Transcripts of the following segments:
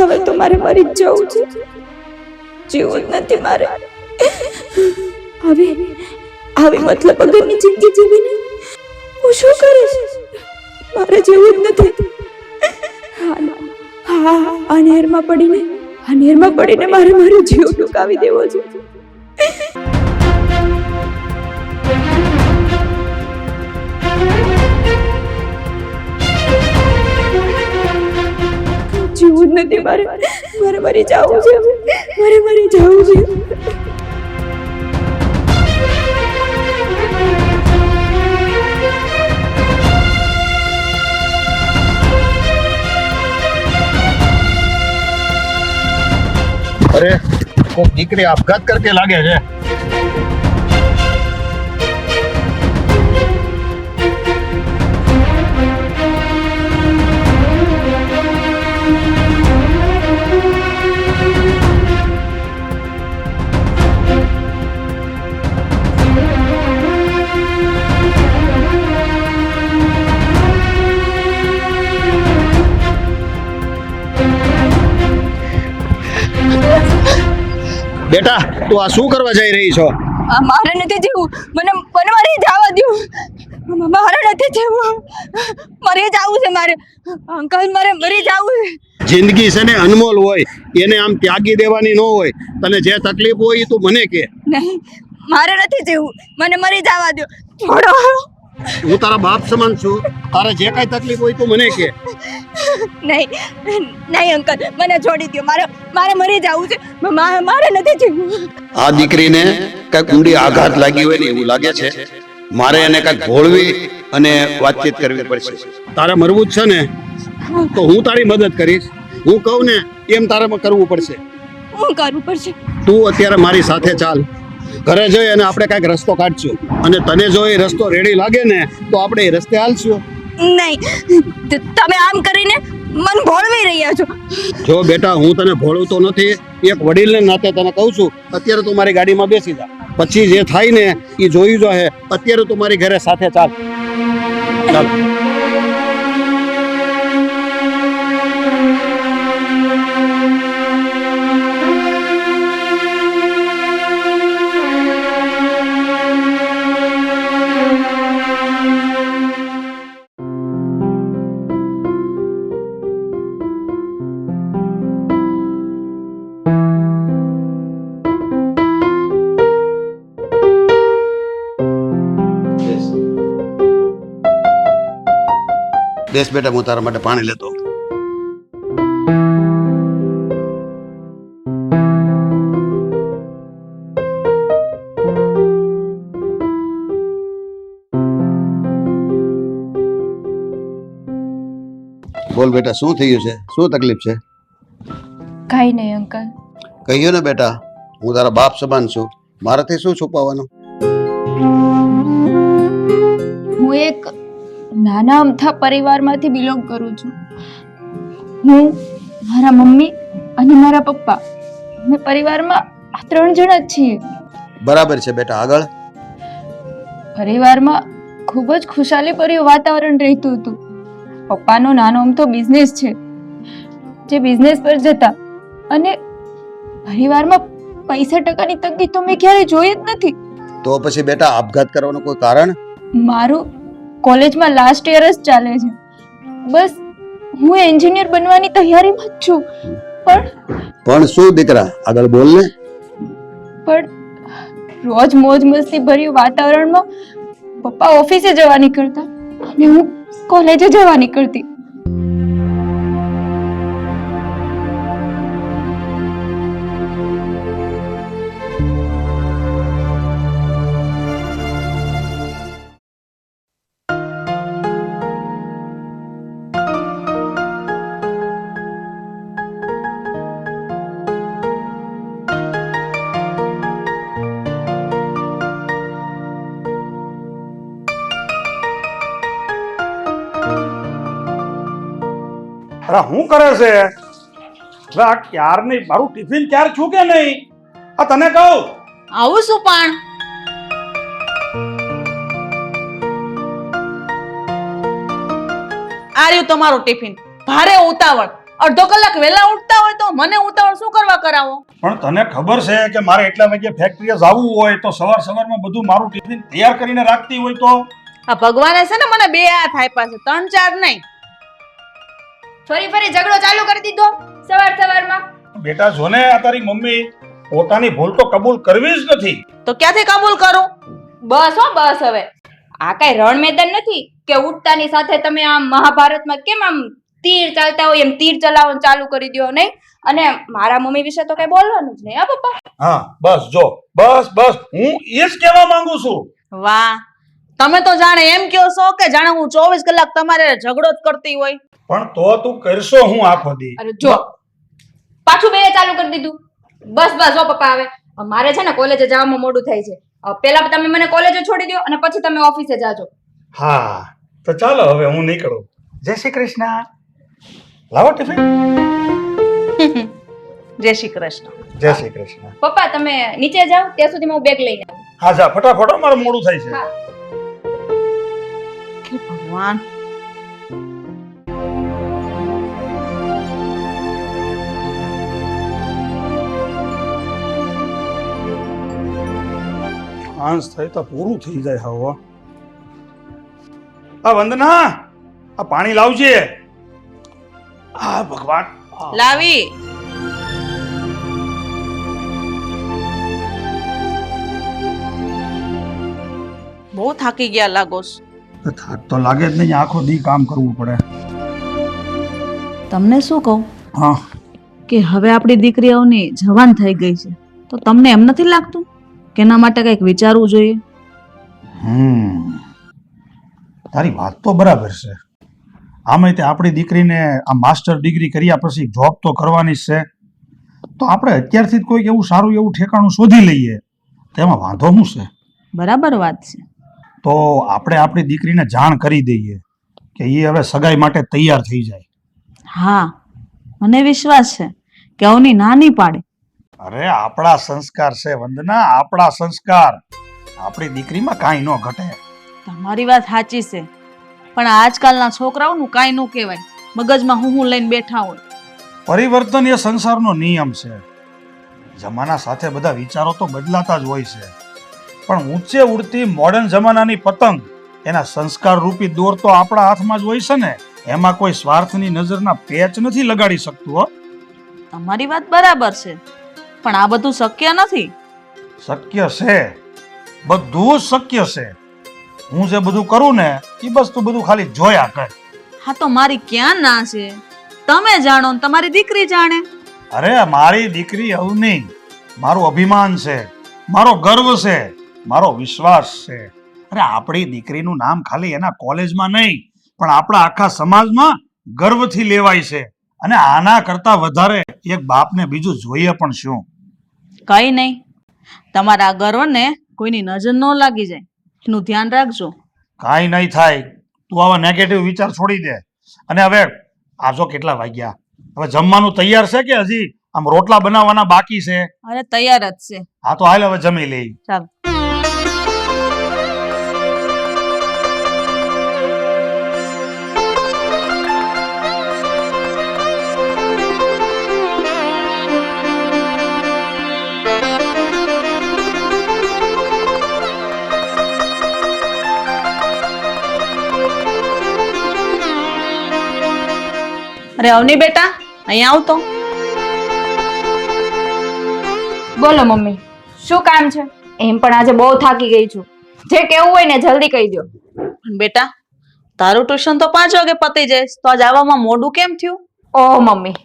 હવે તો મારે મરી જ જવું છે જીવવું જ નથી મારે હવે આવી મતલબ વગરની જિંદગી જીવીને હું શું કરીશ મારે જીવવું જ નથી હા નહેરમાં પડીને અનેરમાં પડીને મારે મારું જીવ ટૂંકાવી દેવો છે જ નથી મારે મારે મરી જવું છે હવે. મારે મરી જવું છે અરે કોક દીકરી આપઘાત કરકે લાગે છે તું આ શું કરવા જઈ રહી છો? આ મારે નથી જીવવું મને મને મારે જવા દો મારે નથી જીવવું મરી જવું છે મારે. અંકલ મારે મરી જવું છે. જિંદગી છે ને અનમોલ હોય. એને આમ ત્યાગી દેવાની ન હોય. તને જે તકલીફ હોય એ તું મને કે. નહીં. મારે નથી જીવવું મને મરી જવા દો છોડો. હું તારા બાપ સમાન છું. તારે જે કાંઈ તકલીફ હોય તું મને કે નહીં નહીં અંકલ મને છોડી દો મારે મારે મરી જવું છે. મારે નથી જીવવું. આ દીકરીને કંઈક ઊંડી આઘાત લાગી હોય ને એવું લાગે છે. મારે એને કંઈક ભોળવી અને વાતચીત કરવી પડશે. તારે મરવું જ છે ને તો હું તારી મદદ કરીશ. હું કહું ને એમ તારે કરવું પડશે. હું કરવું પડશે. તું અત્યારે મારી સાથે ચાલ. ઘરે જઈ અને આપણે કાંઈક રસ્તો કાઢશું. અને તને જો એ રસ્તો રેડી લાગે ને તો આપણે એ રસ્તે હાલશું. નહીં. ત- તમે આમ કરીને મન ભોળવી રહ્યા છો. જો બેટા હું તને ભોળવતો નથી એક વડીલને નાતે તને કહું છું અત્યારે તું મારી ગાડીમાં બેસી જા. પછી જે થાય ને એ જોયું જો હે અત્યારે તું મારી ઘરે સાથે ચાલ. ચાલ. બેસ બેટા હું તારા માટે પાણી લેતો બોલ બેટા શું થયું છે? શું તકલીફ છે? કાંઈ નહીં અંકલ. કહ્યું ને બેટા હું તારા બાપ સમાન છું. મારાથી શું છુપાવવાનું? હું એક નાના અમથા પરિવારમાંથી બિલોંગ કરું છું. હું મારા મમ્મી અને મારા પપ્પા અમે પરિવારમાં આ ત્રણ જણા જ છીએ. બરાબર છે બેટા આગળ? પરિવારમાં ખૂબ જ ખુશાલીભર્યું વાતાવરણ રહેતું હતું. પપ્પાનો નાનો અમથો બિઝનેસ છે. જે બિઝનેસ પર જતા અને પરિવારમાં પૈસા ટકાની તંગી તો મેં ક્યારેય જોઈ જ નથી. તો પછી બેટા આપઘાત કરવાનું કોઈ કારણ? મારું કોલેજમાં લાસ્ટ યર જ ચાલે છે. બસ હું એન્જિનિયર બનવાની તૈયારીમાં જ છું. પણ પણ શું દીકરા આગળ બોલ ને. પણ રોજ મોજ મસ્તી ભર્યું વાતાવરણમાં પપ્પા ઓફિસે જવા નીકળતા અને હું કોલેજે જવા નીકળતી. અરે શું કરે છે? હવે આ ક્યાર નહીં મારું ટિફિન ક્યારે છું કે નહીં? આ તને કહું? આવું શું પણ? આ રહ્યું તમારું ટિફિન. ભારે ઉતાવળ. અડધો કલાક વહેલા ઉઠતા હોય તો મને ઉતાવળ શું કરવા કરાવો? પણ તને ખબર છે કે મારે એટલા વાગે ફેક્ટરીએ જવું હોય તો સવાર સવારમાં બધું મારું ટિફિન તૈયાર કરીને રાખતી હોય તો? આ ભગવાને છે ને મને બે હાથ આપ્યા છે ત્રણ ચાર નહીં. ફરી ફરી ઝઘડો ચાલુ કરી દીધો સવાર સવારમાં. બેટા જોને આ તારી મમ્મી પોતાની ભૂલ તો કબૂલ કરવી જ નથી. તો ક્યાંથી કબૂલ કરું? બસ હો બસ હવે. આ કઈ રણ મેદાન નથી કે ઉઠતાની સાથે તમે આમ મહાભારતમાં કેમ આમ તીર ચાલતા હોય એમ તીર ચલાવવાનું ચાલુ કરી દો નહીં? અને મારા મમ્મી વિશે તો કઈ બોલવાનું જ નહીં હા પપ્પા? હા બસ જો બસ બસ હું એ જ કહેવા માંગુ છું. વાહ તમે તો જાણે એમ કહો છો કે જાણે હું ચોવીસ કલાક તમારે ઝઘડો જ કરતી હોય. પણ તો તું કરશો હું આખો દી. અરે જો પાછું બે ચાલુ કરી દીધું. બસ બસ હો પપ્પા આવે મારે છે ને કોલેજે જવામાં મોડું થાય છે. પહેલા પેલા તમે મને કોલેજે છોડી દો અને પછી તમે ઓફિસે જાજો. હા તો ચાલો હવે હું નીકળું. જય શ્રી કૃષ્ણ. લાવો ટિફિન. જય શ્રી કૃષ્ણ. જય શ્રી કૃષ્ણ. પપ્પા તમે નીચે જાઓ ત્યાં સુધી હું બેગ લઈને આવું. હા જા ફટાફટ મારું મોડું થાય છે. હા. ભગવાન આંસ થાય તો પૂરું થઈ જાય હવે. આ વંદના આ પાણી લાવજે. આ ભગવાન. લાવી. બહુ થાકી ગયા લાગો છો થાક તો લાગે જ નહીં આખો દી કામ કરવું પડે. તમને શું કહું? હા. કે હવે આપણી દીકરીઓની જવાન થઈ ગઈ છે. તો તમને એમ નથી લાગતું કે એના માટે કંઈક વિચારવું જોઈએ? હમ. તારી વાત તો બરાબર છે. આમે તે આપણી દીકરીને આ માસ્ટર ડિગ્રી કર્યા પછી જોબ તો કરવાની જ છે. તો આપણે અત્યારથી જ કોઈક એવું સારું એવું ઠેકાણું શોધી લઈએ. તેમાં વાંધો શું છે? બરાબર વાત છે. તો આપણે આપણી દીકરીને જાણ કરી દઈએ કે એ હવે સગાઈ માટે તૈયાર થઈ જાય. હા મને વિશ્વાસ છે કે અવની નાની પાડે. અરે આપણા સંસ્કાર છે વંદના આપણા સંસ્કાર. આપણી દીકરીમાં કાંઈ ન ઘટે. તમારી વાત સાચી છે પણ આજકાલના છોકરાઓનું કાંઈ ન કહેવાય. મગજમાં હું હું લઈને બેઠા હોય. પરિવર્તન એ સંસારનો નિયમ છે. જમાના સાથે બધા વિચારો તો બદલાતા જ હોય છે. પણ ઊંચે ઉડતી મોડર્ન જમાનાની પતંગ એના સંસ્કાર રૂપી દોર તો આપણા હાથમાં જ હોય છે ને? એમાં કોઈ સ્વાર્થની નજરના પેચ નથી લગાડી શકતું હો. તમારી વાત બરાબર છે પણ આ બધું શક્ય નથી. શક્ય છે. બધું શક્ય છે. હું જે બધું કરું ને એ બસ તું બધું ખાલી જોયા કર. હા તો મારી ક્યાં ના છે? તમે જાણો ને તમારી દીકરી જાણે. અરે મારી દીકરી અવની. મારું અભિમાન છે. મારો ગર્વ છે. મારો વિશ્વાસ છે. અરે આપણી દીકરીનું નામ ખાલી એના કોલેજમાં નહીં પણ આપણા આખા સમાજમાં ગર્વથી લેવાય છે. અને આના કરતા વધારે એક બાપને બીજું જોઈએ પણ શું? કઈ નહીં. તમારા ગર્વને કોઈની નજર ન લાગી જાય. એનું ધ્યાન રાખજો. કાંઈ નહીં થાય. તું આવા નેગેટિવ વિચાર છોડી દે. અને હવે આજો કેટલા વાગ્યા? હવે જમવાનું તૈયાર છે કે હજી આમ રોટલા બનાવવાના બાકી છે? અરે તૈયાર જ છે. હા તો હાલ હવે જમી લઈ. ચાલો. અરે અવની બેટા અહીંયા આવતો બોલો મમ્મી શું કામ છે? એમ પણ આજે બહુ થાકી ગઈ છું. જે કેવું હોય ને જલ્દી કહી દો પણ બેટા તારું ટ્યુશન તો પાંચ વાગે પતી જાય તો આજ આવવામાં મોડું કેમ થયું? ઓહ મમ્મી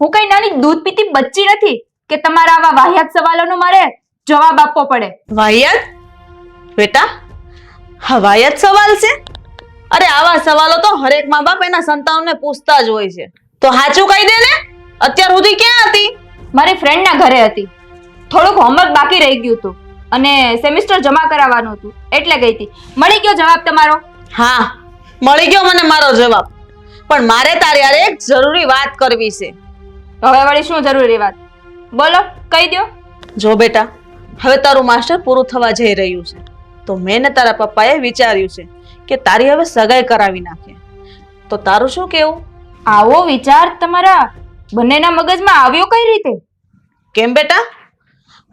હું કઈ નાની દૂધ પીતી બચ્ચી નથી કે તમારા આવા વાહિયાત સવાલોનો મારે જવાબ આપવો પડે? વાહિયાત? બેટા હા વાહિયાત સવાલ છે. અરે આવા સવાલો તો હરેક મા બાપ એના સંતાનોને પૂછતા જ હોય છે. તો સાચું કહી દે ને? અત્યાર સુધી ક્યાં હતી? મારી ફ્રેન્ડના ઘરે હતી. થોડુંક હોમવર્ક બાકી રહી ગયું હતું અને સેમિસ્ટર જમા કરાવવાનું હતું. એટલે ગઈ હતી. મળી ગયો જવાબ તમારો? હા મળી ગયો મને મારો જવાબ. પણ મારે તારે એક જરૂરી વાત કરવી છે. હવે વળી શું જરૂરી વાત? બોલો કહી દો જો બેટા હવે તારું માસ્ટર પૂરું થવા જઈ રહ્યું છે. તો મેં ને તારા પપ્પાએ વિચાર્યું છે કે તારી હવે સગાઈ કરાવી નાખે. તો તારું શું કેવું? આવો વિચાર તમારા બંનેના મગજમાં આવ્યો કઈ રીતે? કેમ બેટા?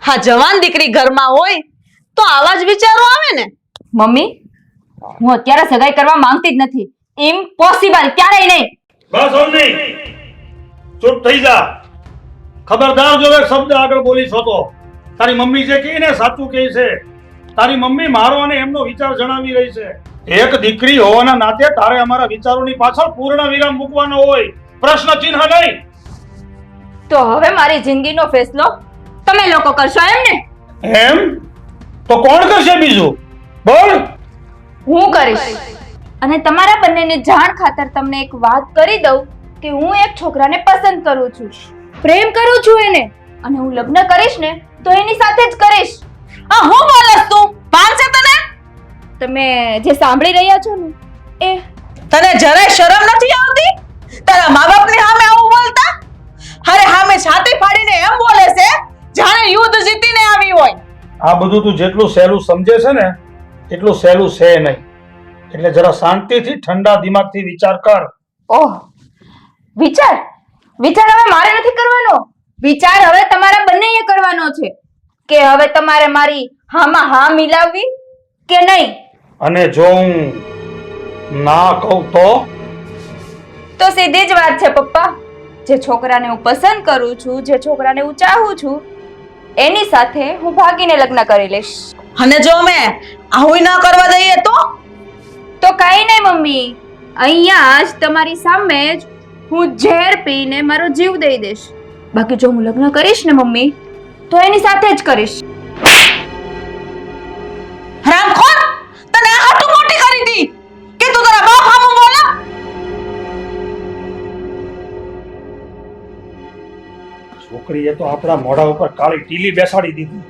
હા જવાન દીકરી ઘરમાં હોય તો આવા જ વિચારો આવે ને. મમ્મી હું અત્યારે સગાઈ કરવા માંગતી જ નથી. ઇમ્પોસિબલ ક્યારેય નહીં. બસ ઓમની. ચૂપ થઈ જા. ખબરદાર જો એક શબ્દ આગળ બોલી છો તો તારી મમ્મી જે કહે ને સાચું કહે છે. તારી મમ્મી મારો અને એમનો વિચાર જણાવી રહી છે. એક દીકરી હોવાના નાતે તારે અમારા વિચારોની પાછળ પૂર્ણ વિરામ મૂકવાનો હોય. પ્રશ્ન ચિહ્ન નહીં. તો હવે મારી જિંદગીનો ફેસલો તમે લોકો કરશો એમ ને? એમ? તો કોણ કરશે બીજું? બોલ. હું કરીશ. અને તમારા બંનેને જાણ ખાતર તમને એક વાત કરી દઉં કે હું એક છોકરાને પસંદ કરું છું. પ્રેમ કરું છું એને. અને હું લગ્ન કરીશ ને તો એની સાથે જ કરીશ. આ હું બોલસ તું? ભાન છે તને? તમે જે સાંભળી રહ્યા છો ને એ તને જરાય શરમ નથી આવતી? તારા મા બાપની સામે આવું બોલતા? અરે સામે છાતી ફાડીને એમ બોલે છે જાણે યુદ્ધ જીતીને આવી હોય. આ બધું તું જેટલું સહેલું સમજે છે ને એટલું સહેલું છે નહીં. એટલે જરા શાંતિથી ઠંડા દિમાગથી વિચાર કર. ઓહ વિચાર? વિચાર હવે મારે નથી કરવાનો? વિચાર હવે તમારા બંનેએ કરવાનો છે. કે હવે તમારે મારી હામાં હા મિલાવવી કે નહીં? અને જો હું ના કહું તો? તો સીધી જ વાત છે પપ્પા. જે છોકરાને હું પસંદ કરું છું જે છોકરાને હું ચાહું છું એની સાથે હું ભાગીને લગ્ન કરી લઈશ. અને જો અમે આવું ના કરવા દઈએ તો? તો કાંઈ નહીં મમ્મી. અહીંયા જ તમારી સામે જ હું ઝેર પીને મારો જીવ દઈ દઈશ. બાકી જો હું લગ્ન કરીશ ને મમ્મી તો એની સાથે જ કરીશ. છોકરીએ તો આપણા મોઢા ઉપર કાળી ટીલી બેસાડી દીધી.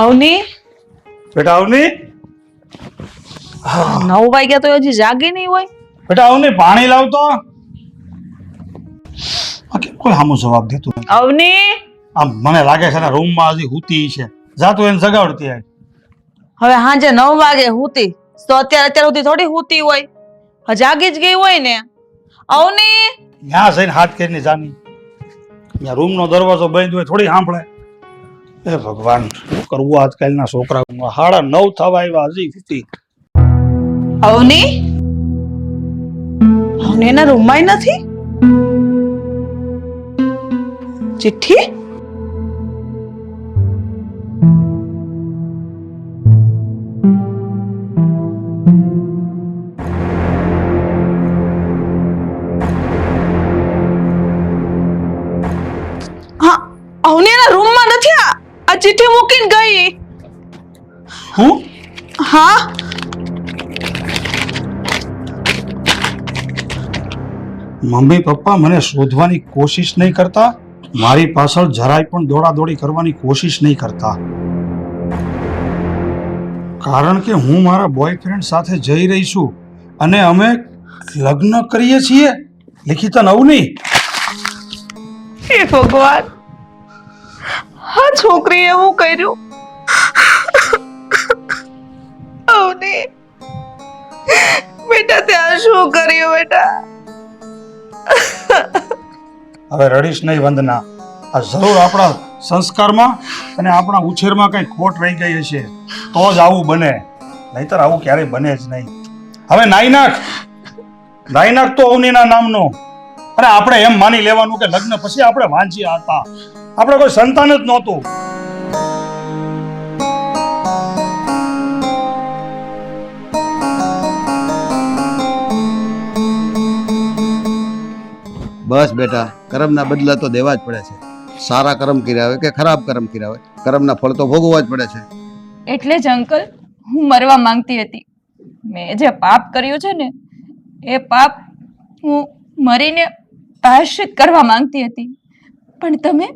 આવની? બેટા આવની? નવ વાગ્યા તો હજી જાગી નહીં હોય. બેટા આવની પાણી લાવતો કોઈ સામો જવાબ દેતું આવની? અવની આમ મને લાગે છે ને રૂમમાં હજી હુતી છે. જા તું એને જગાડતી આય હવે સાંજે નવ વાગે હુતી. તો અત્યારે અત્યાર સુધી થોડી હુતી હોય. હવે જાગી જ ગઈ હોય ને. અવની ન્યા જઈને હાથ કરીને જાની ત્યાં રૂમનો દરવાજો બંધ હોય થોડી સાંભળે. એ ભગવાન કરવું આજકાલના છોકરાઓમાં? હાડા નવ થવા આવ્યા હજી હુતી. અવની અવની એના રૂમમાં નથી? ચિઠ્ઠી? ચિઠ્ઠી મૂકીને ગઈ. હું? હા. મમ્મી પપ્પા મને શોધવાની કોશિશ નહીં કરતા મારી પાછળ જરાય પણ દોડાદોડી કરવાની કોશિશ નહીં કરતા. કારણ કે હું મારા બોયફ્રેન્ડ સાથે જઈ રહી છું અને અમે લગ્ન કરીએ છીએ. લિખિતા નવની? હે ભગવાન. આ છોકરી એવું કર્યું. અવની, બેટા, ત્યાં શું કર્યું બેટા? હવે રડીશ નહીં, વંદના. આ જરૂર આપણા સંસ્કારમાં અને આપણા ઉછેરમાં કંઈ ખોટ રહી ગઈ હશે. તો જ આવું બને. નહીતર આવું ક્યારેય બને જ નહીં. હવે નાઈ નાખ. નાઈ નાખ તો અવનીના નામનો. અરે આપણે એમ માની લેવાનું કે લગ્ન પછી આપણે વાંચ્યા હતા. આપણે કોઈ સંતાન જ નહોતું. બસ બેટા કર્મના બદલા તો દેવા જ પડે છે. સારા કર્મ કર્યા હોય કે ખરાબ કર્મ કર્યા હોય કર્મના ફળ તો ભોગવવા જ પડે છે. એટલે જ અંકલ હું મરવા માંગતી હતી. મેં જે પાપ કર્યું છે ને એ પાપ હું મરીને પ્રાયશ્ચિત કરવા માંગતી હતી. પણ તમે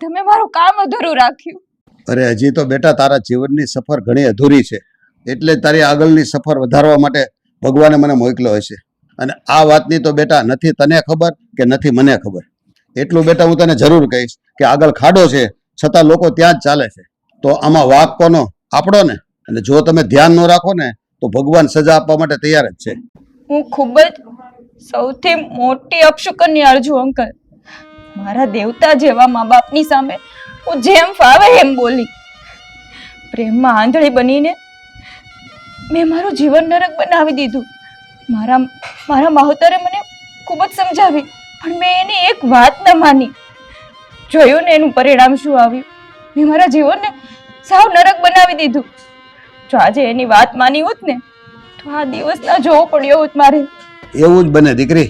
તમે મારું કામ અધૂરું રાખ્યું. અરે હજી તો બેટા તારા જીવનની સફર ઘણી અધૂરી છે. એટલે તારી આગળની સફર વધારવા માટે ભગવાને મને મોકલ્યો હશે. અને આ વાતની તો બેટા નથી તને ખબર કે નથી મને ખબર. એટલું બેટા હું તને જરૂર કહીશ કે આગળ ખાડો છે છતાં લોકો ત્યાં જ ચાલે છે. તો આમાં વાક કોનો? આપણો ને? અને જો તમે ધ્યાન ન રાખો ને તો ભગવાન સજા આપવા માટે તૈયાર જ છે. હું ખૂબ જ સૌથી મોટી અપશુકન્યાળ અર્જુ અંકલ. મારા દેવતા જેવા મા બાપની સામે હું જેમ ફાવે એમ બોલી. પ્રેમમાં આંધળી બનીને મેં મારું જીવન નરક બનાવી દીધું. મારા મારા માહોતરે મને ખૂબ જ સમજાવી, પણ મેં એની એક વાત ન માની. જોયું ને એનું પરિણામ શું આવ્યું? મેં મારા જીવનને સાવ નરક બનાવી દીધું. જો આજે એની વાત માની હોત ને, તો આ દિવસ ના જોવો પડ્યો હોત મારે. એવું જ બને દીકરી.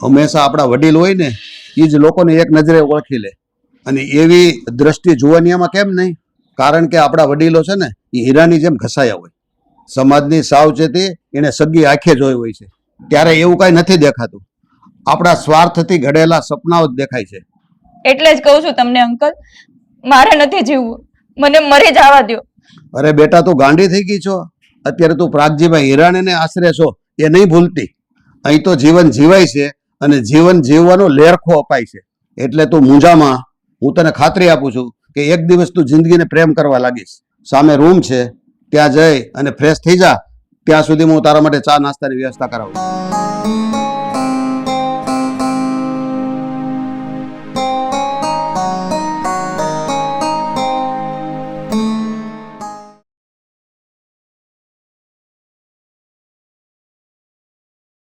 હંમેશા આપણા વડીલ હોય ને એ જ લોકોને એક નજરે ઓળખી લે. અને એવી દ્રષ્ટિ જોવાનીયામાં કેમ નહીં? કારણ કે આપણા વડીલો છે ને એ હીરાની જેમ ઘસાયા હોય. સમાજની સાવચેતી એને સગી આંખે જોઈ હોય છે. ત્યારે એવું કાંઈ નથી દેખાતું. આપણા સ્વાર્થથી ઘડેલા સપનાઓ જ દેખાય છે. એટલે જ કહું છું તમને અંકલ મારે નથી જીવવું. મને મરી જવા દો અરે બેટા તું ગાંડી થઈ ગઈ છો? અત્યારે તું પ્રાગજીભાઈ હિરાણીને આશરે છો. એ નહીં ભૂલતી. અહીં તો જીવન જીવાય છે. અને જીવન જીવવાનો લેરખો અપાય છે. એટલે તું મૂંઝામાં, હું તને ખાતરી આપું છું કે એક દિવસ તું જિંદગીને પ્રેમ કરવા લાગીશ. સામે રૂમ છે, ત્યાં જઈ અને ફ્રેશ થઈ જા. ત્યાં સુધી હું તારા માટે ચા નાસ્તાની વ્યવસ્થા કરાવું